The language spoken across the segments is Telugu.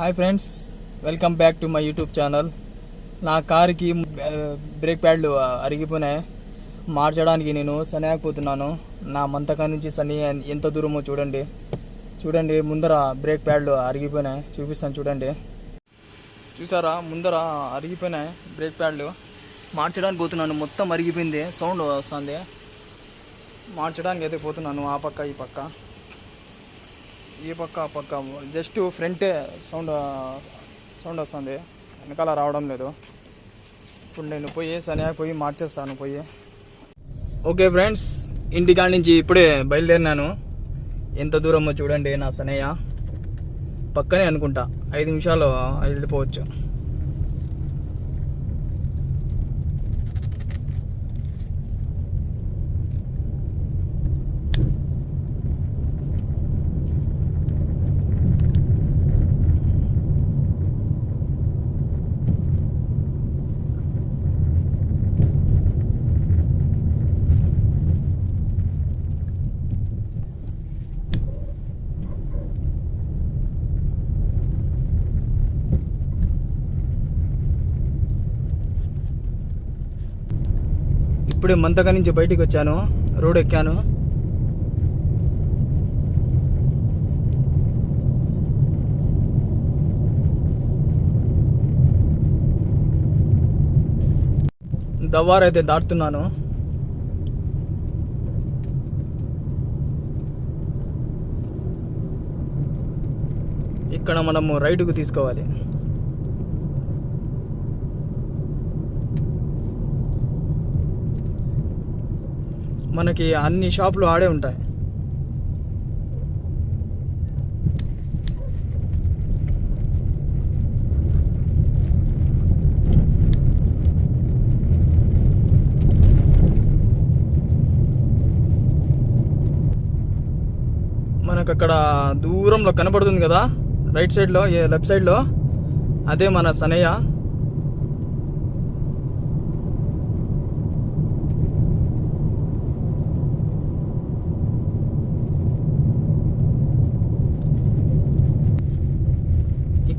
Hi friends welcome back to my YouTube channel నా కార్కి బ్రేక్ ప్యాడ్లు అరిగిపోయినాయి. మార్చడానికి నేను సనియాకపోతున్నాను. నా మంతకా నుంచి సని ఎంత దూరమో చూడండి. చూడండి ముందర బ్రేక్ ప్యాడ్లు అరిగిపోయినాయి. చూపిస్తాను చూడండి. చూసారా ముందర అరిగిపోయినాయి బ్రేక్ ప్యాడ్లు మార్చడానికి పోతున్నాను మొత్తం అరిగిపోయింది. సౌండ్ వస్తుంది. మార్చడానికి అయితే పోతున్నాను ఆ పక్క ఈ పక్క. ఈ పక్క ఆ పక్క. జస్ట్ ఫ్రంటే సౌండ్ సౌండ్ వస్తుంది. వెనకాల రావడం లేదు. ఇప్పుడు నేను పోయి సనియా పోయి మార్చేస్తాను పోయి. ఓకే ఫ్రెండ్స్ ఇంటికాడ నుంచి ఇప్పుడే బయలుదేరినాను. ఎంత దూరమో చూడండి నా సనయ్య పక్కనే అనుకుంటా. ఐదు నిమిషాలు వెళ్ళిపోవచ్చు. ఇప్పుడే మంతగా నుంచి బయటికి వచ్చాను. రోడ్ ఎక్కాను. దవ్వారు అయితే దాటుతున్నాను. ఇక్కడ మనము రైటుకు తీసుకోవాలి. మనకి అన్ని షాపులు ఆడే ఉంటాయి. మనకు అక్కడ దూరంలో కనబడుతుంది కదా రైట్ సైడ్లో ఏ లెఫ్ట్ సైడ్లో అదే మన సనయ్య.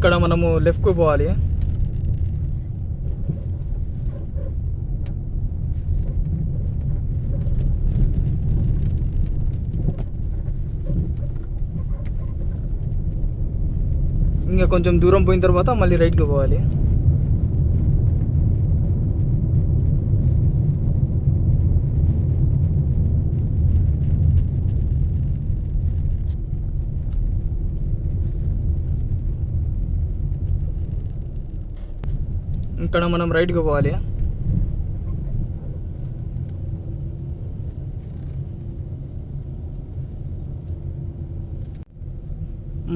ఇక్కడ మనము లెఫ్ట్కు పోవాలి. ఇంకా కొంచెం దూరం పోయిన తర్వాత మళ్ళీ రైట్కి పోవాలి. ఇక్కడ మనం రైట్కి పోవాలి.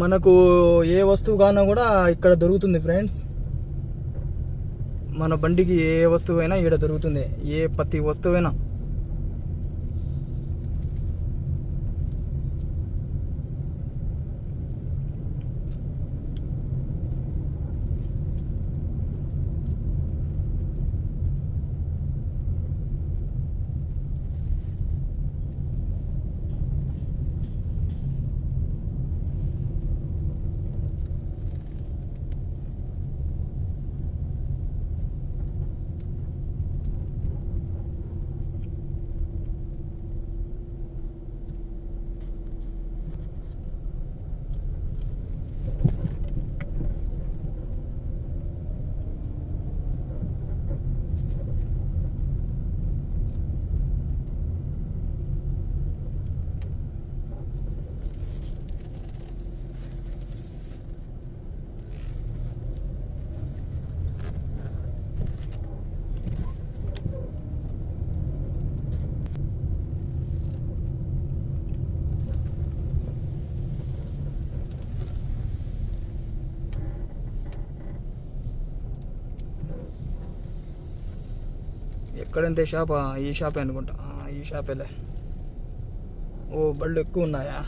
మనకు ఏ వస్తువు కానా కూడా ఇక్కడ దొరుకుతుంది ఫ్రెండ్స్ మన బండికి ఏ వస్తువు అయినా ఇక్కడ దొరుకుతుంది. ఏ ప్రతి వస్తువైనా. ఎక్కడంతే షాప్ ఈ షాపే అనుకుంటా. ఆ, ఈ షాపేలే ఓ బళ్ళు ఎక్కువ ఉన్నాయా?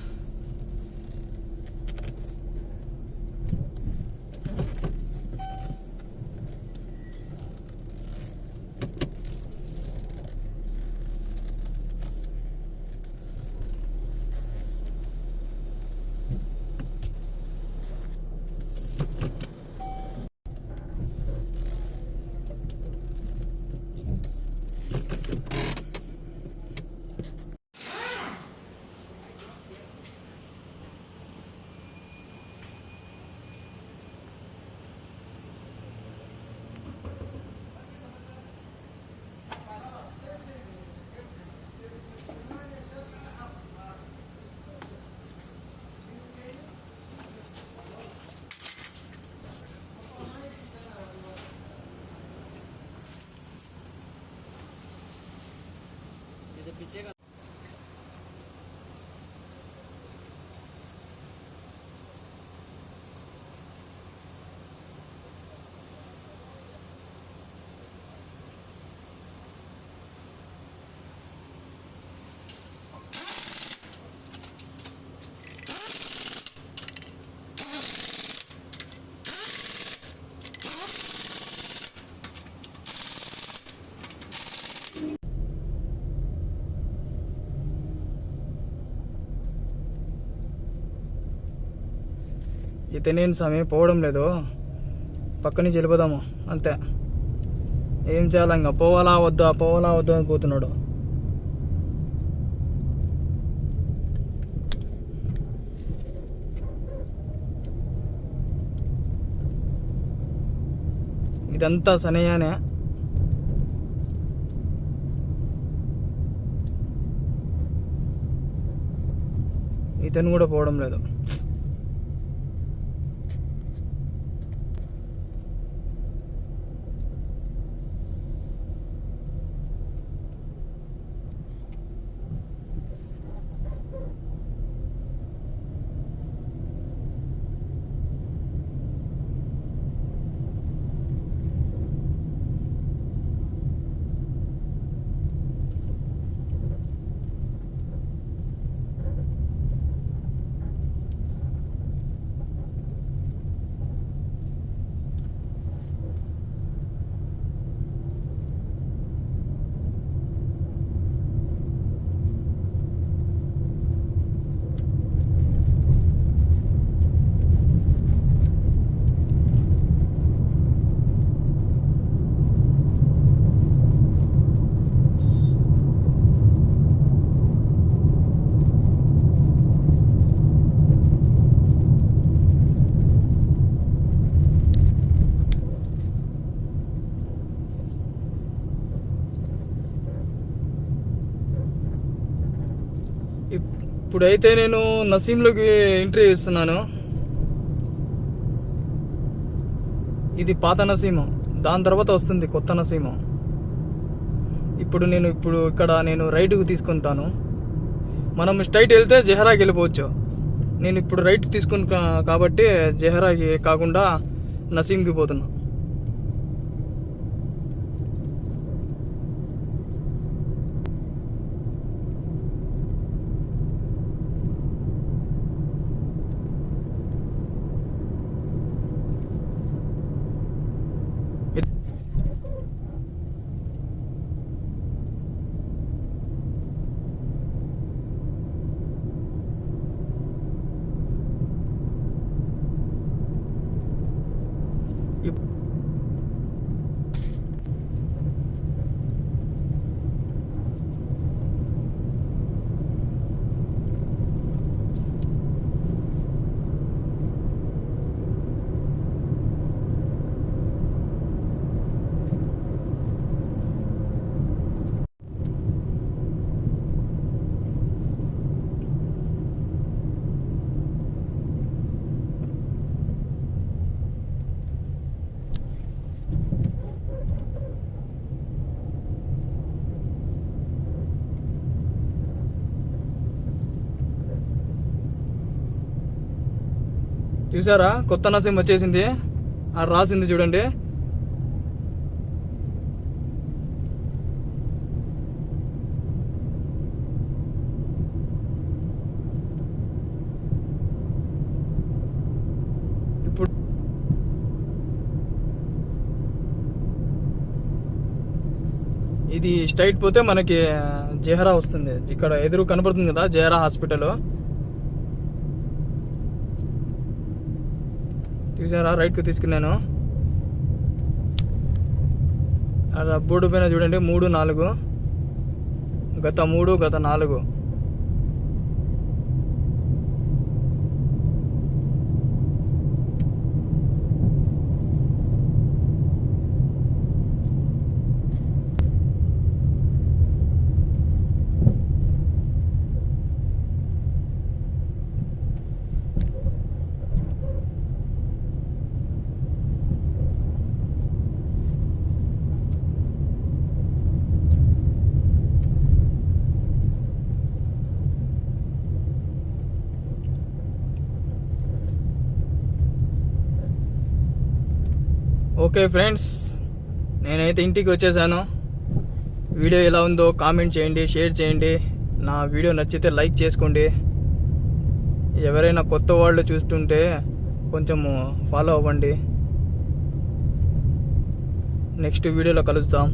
que llegan. ఇతనేం సమయం పోవడం లేదు పక్క నుంచి వెళ్ళిపోదాము అంతే. ఏం చేయాలి ఇంకా? పోవాలా వద్దా? పోవాలా వద్దా అని పోతున్నాడు ఇదంతా సనయానే. ఇతను కూడా పోవడం లేదు. ఇప్పుడైతే నేను నసీంలోకి ఎంట్రీ చేస్తున్నాను. ఇది పాత నసీమం. దాని తర్వాత వస్తుంది కొత్త నసీమం. ఇప్పుడు నేను ఇప్పుడు ఇక్కడ నేను రైట్కి తీసుకుంటాను. మనం స్ట్రైట్ వెళ్తే జెహరాకి వెళ్ళిపోవచ్చు. నేను ఇప్పుడు రైట్ తీసుకుని కాబట్టి జెహరాకి కాకుండా నసీంకి పోతున్నా. చూసారా? కొత్త నసీం వచ్చేసింది. ఆ రాసింది చూడండి. ఇప్పుడు ఇది స్ట్రైట్ పోతే మనకి జెహరా వస్తుంది. ఇక్కడ ఎదురు కనపడుతుంది కదా జెహరా హాస్పిటల్. చూసారా? రైట్కి తీసుకున్నాను అలా బోర్డు పైన చూడండి మూడు నాలుగు. గత మూడు గత నాలుగు. ఓకే ఫ్రెండ్స్ నేనైతే ఇంటికి వచ్చేసాను. వీడియో ఎలా ఉందో కామెంట్ చేయండి షేర్ చేయండి. నా వీడియో నచ్చితే లైక్ చేసుకోండి. ఎవరైనా కొత్త వాళ్ళు చూస్తుంటే కొంచెము ఫాలో అవ్వండి. నెక్స్ట్ వీడియోలో కలుద్దాం.